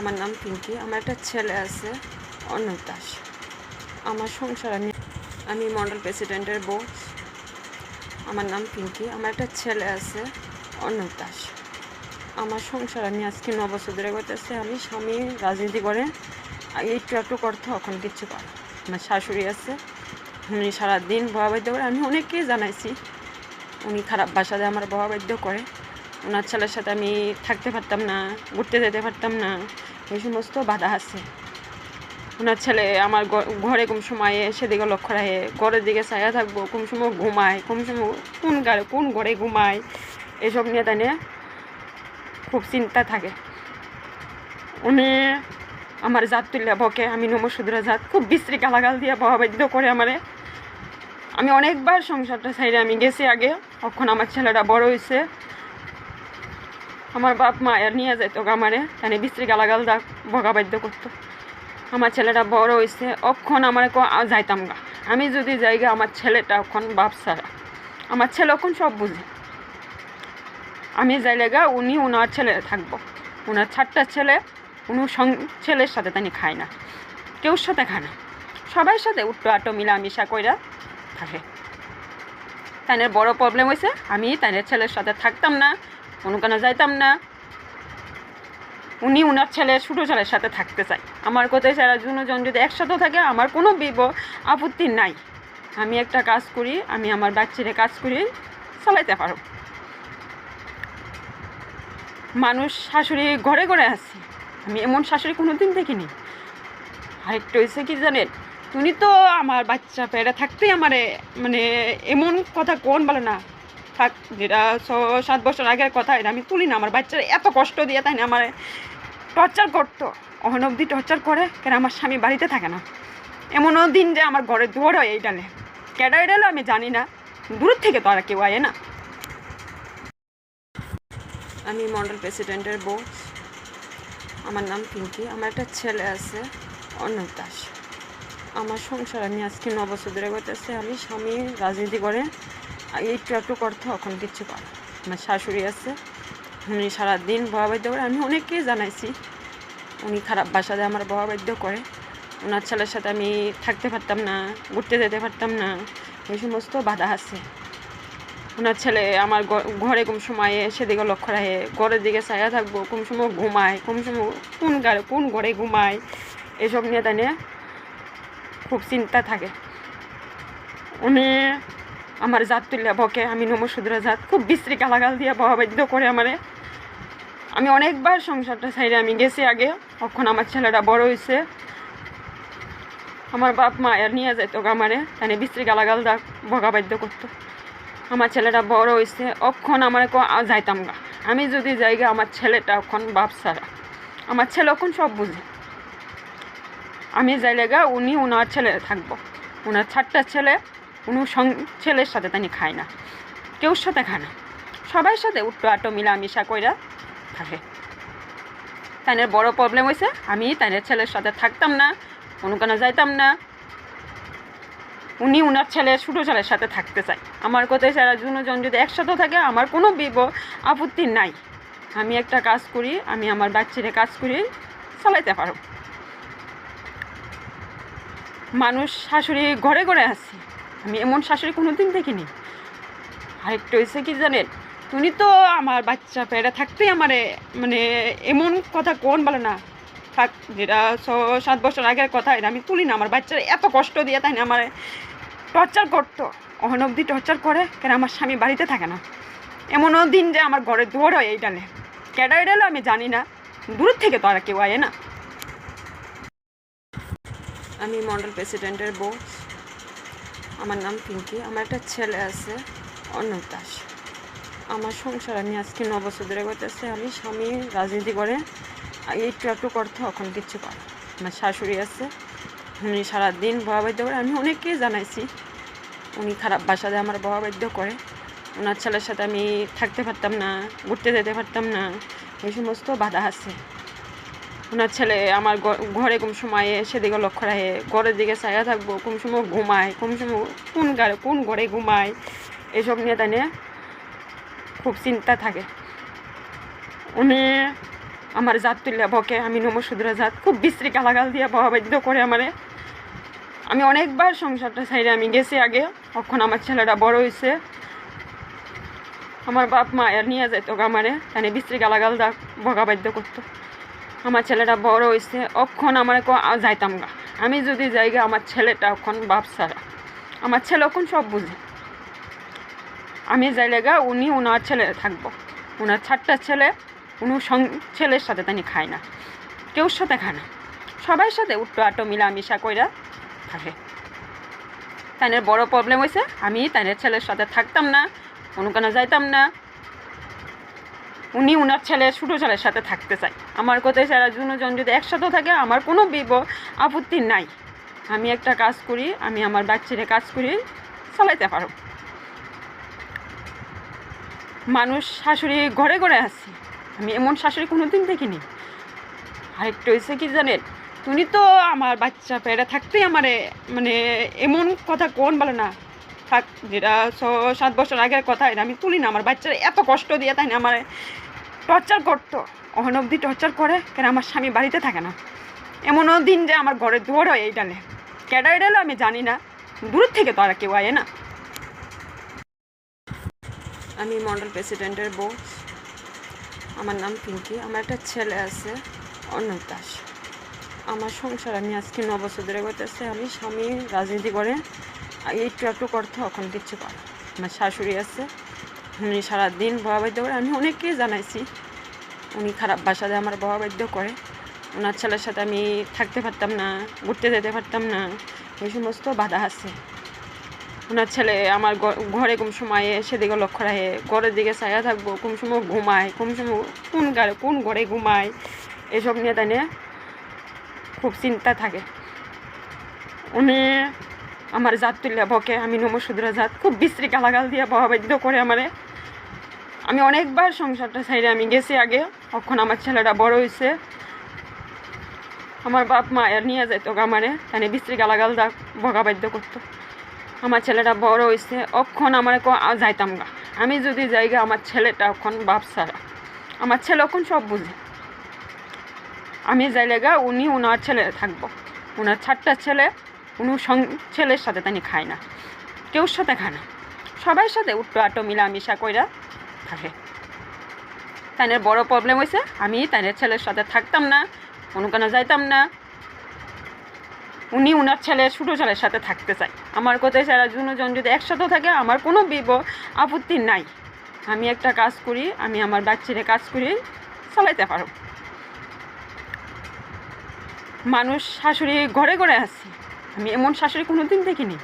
আমার নাম পিঙ্কি, আমার একটা ছেলে আছে অর্ণব দাস আমার সংসার, আমি আমি মন্ডল প্রেসিডেন্টের বউ। আমার নাম পিঙ্কি, আমার একটা ছেলে আছে অর্ণব দাস আমার সংসার, আমি আজকে ন বছর ধরে করতেছি, আমি স্বামী, রাজনীতি করে একটু একটু করতে এখন কিচ্ছু করে আমার শাশুড়ি আছে, উনি সারাদিন বহাবাদ্য করে, আমি অনেককেই জানাইছি, উনি খারাপ ভাষাতে আমার বহাবাদ্য করে। ওনার ছেলের সাথে আমি থাকতে পারতাম না, ঘুরতে যেতে পারতাম না এই সমস্ত বাধা আছে। ওনার ছেলে আমার ঘরে কোন সময় সেদিকে লক্ষ্য রাখে, ঘরের দিকে ছায়া থাকব, কোন সময় ঘুমায়, কোন সময় কোন গাড়ি, কোন ঘরে ঘুমায়, এসব নিয়ে তাই নিয়ে খুব চিন্তা থাকে। উনি আমার জাত তুললে বকে, আমি নমসুদ্রা জাত, খুব বিশ্রী গালাগাল দিয়ে বহাবাদ্য করে আমারে। আমি অনেকবার সংসারটা সাইডে আমি গেছি আগে, তখন আমার ছেলেটা বড় হয়েছে আমার বাপ মা আর নিয়ে যেত আমারে তাই বিশ্রী গালাগাল দা বকাবাদ্য করতো। আমার ছেলেটা বড় হয়েছে অক্ষণ আমার যাইতাম গা। আমি যদি যাই গা, আমার ছেলেটা অক্ষণ বাপ সারা আমার ছেলে অক্ষণ সব বুঝে। আমি যাইলে গা, উনি ওনার ছেলে থাকব। ওনার ছাড়টা ছেলে, উনি ছেলের সাথে তানি খায় না। কেউর সাথে খায় না। সবার সাথে উট্টো আটো মিলামিশা কইরা থাকে। তাইনের বড় প্রবলেম হয়েছে আমি তাইনের ছেলের সাথে থাকতাম না কোনো কেন যাইতাম না। উনি উনার ছেলে, ছোটো ছেলের সাথে থাকতে চাই আমার কোথায় সারা দুজন যদি একসাথে থাকে, আমার কোনো বিব আপত্তি নাই। আমি একটা কাজ করি, আমি আমার বাচ্চারে কাজ করি, চালাইতে পারো। মানুষ শাশুড়ি ঘরে ঘরে আছে। আমি এমন শাশুড়ি কোনো দিন দেখিনি। আরেকটা হয়েছে কি জানেন? তুমি তো আমার বাচ্চা পেটে থাকতেই আমারে মানে এমন কথা কোন বলে না। থাক, যেটা ছ, সাত বছর আগের কথা, এটা আমি তুলি না। আমার বাচ্চারা এত কষ্ট দিয়ে তাই না আমার টর্চার করতো। অহন অবধি টর্চার করে কেন আমার স্বামী বাড়িতে থাকে না? এমনও দিন যে আমার ঘরে দুয়ার হয় এই ডালে। কেডা এডালো আমি জানি না। দূর থেকে তো আর কেউ আয় না। আমি মন্ডল প্রেসিডেন্টের বউ। আমার নাম পিঙ্কি। আমার একটা ছেলে আছে অর্ণব দাস আমার সংসার আমি আজকে ন বছর ধরে করতেছি। আমি স্বামী রাজনীতি করে একটু একটু করতে, এখন কিচ্ছু করে আমার শাশুড়ি আছে, উনি সারাদিন বহাবাদ্য করে, আমি অনেককেই জানাইছি। উনি খারাপ ভাষাতে আমার বহাবাদ্য করে। ওনার ছেলের সাথে আমি থাকতে পারতাম না, ঘুরতে যেতে পারতাম না, এই সমস্ত বাধা আছে। ওনার ছেলে আমার ঘরে কোন সময় সেদিকে লক্ষ্য রাখে, ঘরের দিকে ছায়া থাকব, কোন সময় ঘুমায়, কোন সময় কোন গাড়ি, কোন ঘরে ঘুমায়, এসব নিয়ে তাই খুব চিন্তা থাকে। উনি আমার জাত তুললে বকে, আমি নমসুদ্রা জাত। খুব বিশ্রী গালাগাল দিয়ে বহাবাদ্য করে আমারে। আমি অনেকবার সংসারটা সাইডে আমি গেছি আগে তখন আমার ছেলেটা বড় হয়েছে আমার বাপ মা আর নিয়ে যেত আমারে তাই বিশ্রী গালাগাল দা বকাবাদ্য করতো। আমার ছেলেটা বড় হয়েছে অক্ষণ আমার যাইতাম গা। আমি যদি যাই গা, আমার ছেলেটা অক্ষণ বাপ ছাড়া। আমার ছেলে অক্ষণ সব বুঝে। আমি যাইলে গা, উনি ওনার ছেলে থাকব। ওনার ছাড়টা ছেলে সং, ছেলের সাথে তানি খায় না। কেউর সাথে খায় না। সবার সাথে উট্টো আটো মিলামিশা কইরা থাকে। তাইনের বড় প্রবলেম হয়েছে আমি তাইনের ছেলের সাথে থাকতাম না, কোনো কেন যাইতাম না। উনি উনার ছেলে, ছোটো ছেলের সাথে থাকতে চাই আমার কোথায় সারা দুজন যদি একসাথে থাকে, আমার কোনো বিব, আপত্তি নাই। আমি একটা কাজ করি, আমি আমার বাচ্চারে কাজ করি, চালাইতে পারো। মানুষ শাশুড়ি ঘরে ঘরে আছে। আমি এমন শাশুড়ি কোনো দিন দেখিনি। আরেকটা হয়েছে কি জানেন? তুমি তো আমার বাচ্চা পেটে থাকতেই আমারে মানে এমন কথা কোন বলে না। থাক, যেটা ছ, সাত বছর আগের কথা, এটা আমি তুলি না। আমার বাচ্চারা এত কষ্ট দিয়ে তাই না আমার টর্চার করতো। অহন অবধি টর্চার করে, কেন আমার স্বামী বাড়িতে থাকে না। এমনও দিন যে আমার ঘরে দুয়ার হয় এই ডালে কেডা এডালো আমি জানি না। দূর থেকে তো আর কেউ আয় না। আমি মন্ডল প্রেসিডেন্টের বউ। আমার নাম পিঙ্কি, আমার একটা ছেলে আছে অর্ণব দাস আমার সংসার, আমি আজকে ন বছর ধরে করতেছি, আমি স্বামী, রাজনীতি করে একটু একটু করতে এখন কিচ্ছু করে আমার শাশুড়ি আছে, উনি সারাদিন বহাবাদ্য করে, আমি অনেককেই জানাইছি, উনি খারাপ ভাষাতে আমার বহাবাদ্য করে। ওনার ছেলের সাথে আমি থাকতে পারতাম না, ঘুরতে যেতে পারতাম না, এই সমস্ত বাধা আছে। ওনার ছেলে আমার ঘরে কোন সময় সেদিকে লক্ষ্য রাখে, ঘরের দিকে ছায়া থাকব, কোন সময় ঘুমায়, কোন সময় কোন গাড়ি কোন ঘরে ঘুমায়, এসব নিয়ে তাই খুব চিন্তা থাকে। উনি আমার জাত তুলিয়া বকে, আমি নমসুদ্রা জাত, খুব বিশ্রী গালাগাল দিয়ে বহাবাদ্য করে আমারে। আমি অনেকবার সংসারটা সাইডে আমি গেছি আগে তখন আমার ছেলেটা বড় হয়েছে আমার বাপ মা নিয়ে যেত আমারে, তাই বিশ্রী গালাগাল দা বকাবাদ্য করতো। আমার ছেলেটা বড় হয়েছে অক্ষণ আমার যাইতাম গা। আমি যদি যাই গা, আমার ছেলেটা অক্ষণ বাপ ছাড়া। আমার ছেলে অক্ষণ সব বুঝে। আমি যাইলে গা, উনি ওনার ছেলে থাকব। ওনার চারটা ছেলে সং, ছেলের সাথে তানি খায় না। কেউর সাথে খায় না। সবার সাথে উট্টো আটো মিলামিশা কইরা থাকে। তাইনের বড় প্রবলেম হয়েছে আমি তাইনের ছেলের সাথে থাকতাম না কোনো কেন যাইতাম না? উনি উনার ছেলে, ছোটো ছেলের সাথে থাকতে চাই আমার কোথায় সারা দুজন যদি একসাথে থাকে, আমার কোনো বিব আপত্তি নাই। আমি একটা কাজ করি, আমি আমার বাচ্চারে কাজ করি চালাইতে পারো। মানুষ শাশুড়ি ঘরে ঘরে আছে। আমি এমন শাশুড়ি কোনোদিন দেখিনি। আরেকটা হয়েছে কি জানেন? তুমি তো আমার বাচ্চা পেটে থাকতেই আমারে মানে এমন কথা কোন বলে না। থাক, যেটা ছ, সাত বছর আগের কথা, এটা আমি তুলি না। আমার বাচ্চারা এত কষ্ট দিয়ে তাই না আমার টর্চার করতো। অহন অবধি টর্চার করে, কেন আমার স্বামী বাড়িতে থাকে না। এমনও দিন যে আমার ঘরে দুয়ার হয় এই ডালে। কেডা ডালে আমি জানি না, দূর থেকে তো আর কেউ আয় না। আমি মন্ডল প্রেসিডেন্টের বউ। আমার নাম পিঙ্কি, আমার একটা ছেলে আছে অর্ণব দাস আমার সংসার আমি আজকে ন বছর ধরে করতেছি, আমি স্বামী রাজনীতি করে একটু একটু করতে এখন কিচ্ছু করে আমার শাশুড়ি আছে, উনি সারাদিন বহাবাদ্য করে, আমি অনেককেই জানাইছি, উনি খারাপ বাসাতে আমার বহাবাদ্য করে। ওনার ছেলের সাথে আমি থাকতে পারতাম না, ঘুরতে যেতে পারতাম না, এই সমস্ত বাধা আছে। ওনার ছেলে আমার ঘরে কোন সময় সেদিকে লক্ষ্য রাখে, ঘরের দিকে ছায়া থাকব, কোন সময় ঘুমায়, কোন সময় কোন ঘরে কোন ঘরে ঘুমায়, এসব নিয়ে তাই নিয়ে খুব চিন্তা থাকে। উনি আমার জাত তুলিয়া বকে, আমি নমসুদ্রা জাত। খুব বিশ্রী গালাগাল দিয়ে বহাবাদ্য করে আমারে। আমি অনেকবার সংসারটা সাইডে আমি গেছি আগে তখন আমার ছেলেটা বড় হয়েছে আমার বাপ মা আর নিয়ে যেত আমারে তাই বিশ্রী গালাগাল দা বকাবাদ্য করতো। আমার ছেলেটা বড় হয়েছে অক্ষণ আমার যাইতাম গা। আমি যদি যাই গা, আমার ছেলেটা অক্ষণ বাপ সারা আমার ছেলে অক্ষণ সব বুঝে। আমি যাইলে গা, উনি ওনার ছেলে থাকব। ওনার চারটা ছেলে সং ছেলের সাথে তানি খায় না। কেউর সাথে খায় না। সবার সাথে উট্টো, আটো মিলামিশা কইরা থাকে। তাইনের বড় প্রবলেম হয়েছে আমি তাইনের ছেলের সাথে থাকতাম না অনুকানে যাইতাম না। উনি উনার ছেলে, ছোটো ছেলের সাথে থাকতে চাই আমার কোথায় সারা দুজন যদি একসাথে থাকে, আমার কোনো বিব আপত্তি নাই। আমি একটা কাজ করি, আমি আমার বাচ্চারে কাজ করি, চালাইতে পারো। মানুষ শাশুড়ি ঘরে ঘরে আছে। আমি এমন শাশুড়ি কোনোদিন দেখিনি।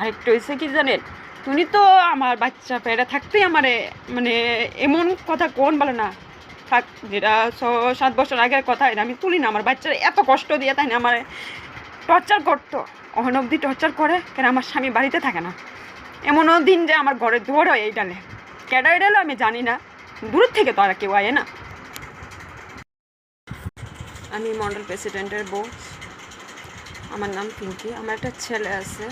আরেকটা হয়েছে কি জানেন, তুমি তো আমার বাচ্চা পেটে থাকতেই আমারে মানে এমন কথা কোন বলে না। থাক, যেটা ছ, সাত বছর আগের কথা, এটা আমি তুলি না। আমার বাচ্চারা এত কষ্ট দিয়ে তাই না আমার টর্চার করতো। অহন অবধি টর্চার করে, কেন আমার স্বামী বাড়িতে থাকে না। এমনও দিন যে আমার ঘরে দুয়ার হয় এই ডালে। কেডা ডালে আমি জানি না। দূর থেকে তো আর কেউ আয় না। আমি মন্ডল প্রেসিডেন্টের বউ। আমার নাম পিঙ্কি, আমার একটা ছেলে আছে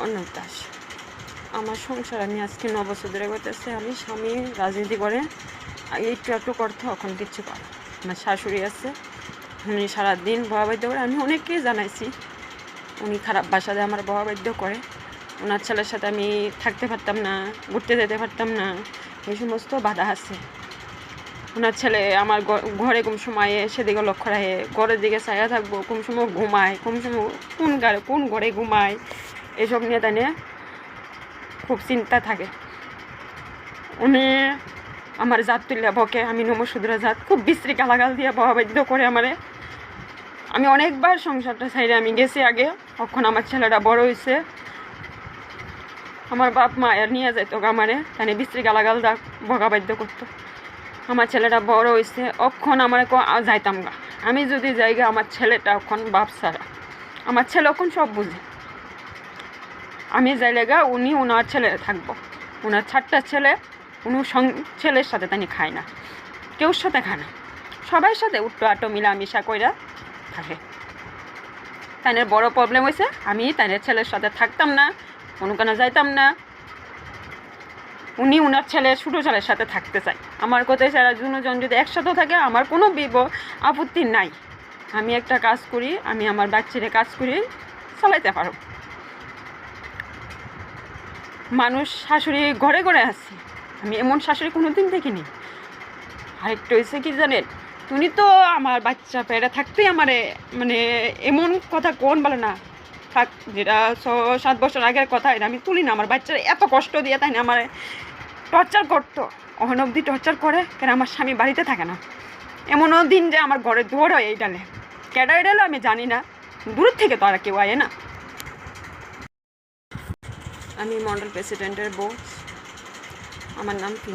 অর্ণব দাস আমার সংসার, আমি আজকে ন বছর ধরে করতেছি, আমি স্বামী, রাজনীতি করে একটু একটু করতে এখন কিচ্ছু করে আমার শাশুড়ি আছে, উনি সারাদিন বহাবাদ্য করে, আমি অনেককেই জানাইছি, উনি খারাপ বাসাতে আমার বহাবাদ্য করে। ওনার ছেলের সাথে আমি থাকতে পারতাম না, ঘুরতে যেতে পারতাম না, এই সমস্ত বাধা আছে। ওনার ছেলে আমার ঘরে কোন সময় সেদিকে লক্ষ্য রাখে, ঘরের দিকে ছায়া থাকব, কোন সময় ঘুমায়, কোন সময় কোন ঘরে কোন ঘরে ঘুমায়, এসব নিয়ে তাই নিয়ে খুব চিন্তা থাকে। উনি আমার জাত তুলিয়া বকে, আমি নমসুদ্রা জাত, খুব বিশ্রী গালাগাল দিয়ে বহাবাদ্য করে আমারে। আমি অনেকবার সংসারটা সাইডে আমি গেছি আগে তখন আমার ছেলেটা বড় হয়েছে আমার বাপ মা নিয়ে যেত আমারে তাই বিশ্রী গালাগাল দা বকাবাদ্য করতো। আমার ছেলেটা বড় হয়েছে অক্ষণ আমার যাইতাম গা। আমি যদি যাই গা, আমার ছেলেটা অক্ষণ বাপ ছাড়া। আমার ছেলে অক্ষণ সব বুঝে। আমি যাইলে গা, উনি ওনার ছেলে থাকব। ওনার চারটা ছেলে, উনি ছেলের সাথে তানি খায় না। কেউর সাথে খায় না। সবার সাথে উট্টো আটো মিলামিশা কইরা থাকে। তাইনের বড় প্রবলেম হয়েছে আমি তাইনের ছেলের সাথে থাকতাম না, কোনো কেন যাইতাম না। উনি উনার ছেলে, ছোটো ছেলের সাথে থাকতে চায়। আমার কথায় সারা দুজন যদি একসাথে থাকে, আমার কোনো বিব আপত্তি নাই। আমি একটা কাজ করি, আমি আমার বাচ্চারে কাজ করি চালাইতে পারো। মানুষ শাশুড়ি ঘরে ঘরে আছে। আমি এমন শাশুড়ি কোনো দিন দেখিনি। আরেকটা হয়েছে কি জানেন? তুমি তো আমার বাচ্চা পেটে থাকতেই আমারে মানে এমন কথা কোন বলে না। থাক, যেটা ছ, সাত বছর আগের কথা, এটা আমি তুলি না। আমার বাচ্চারা এত কষ্ট দিয়ে তাই না আমার টর্চার করতো। অহন অবধি টর্চার করে, কেন আমার স্বামী বাড়িতে থাকে না? এমনও দিন যে আমার ঘরে দৌড় হয় এই ডালে। কেডা ডালে আমি জানি না, দূর থেকে তো আর কেউ আয় না। আমি মন্ডল প্রেসিডেন্টের বউ। আমার নাম পিঙ্কি।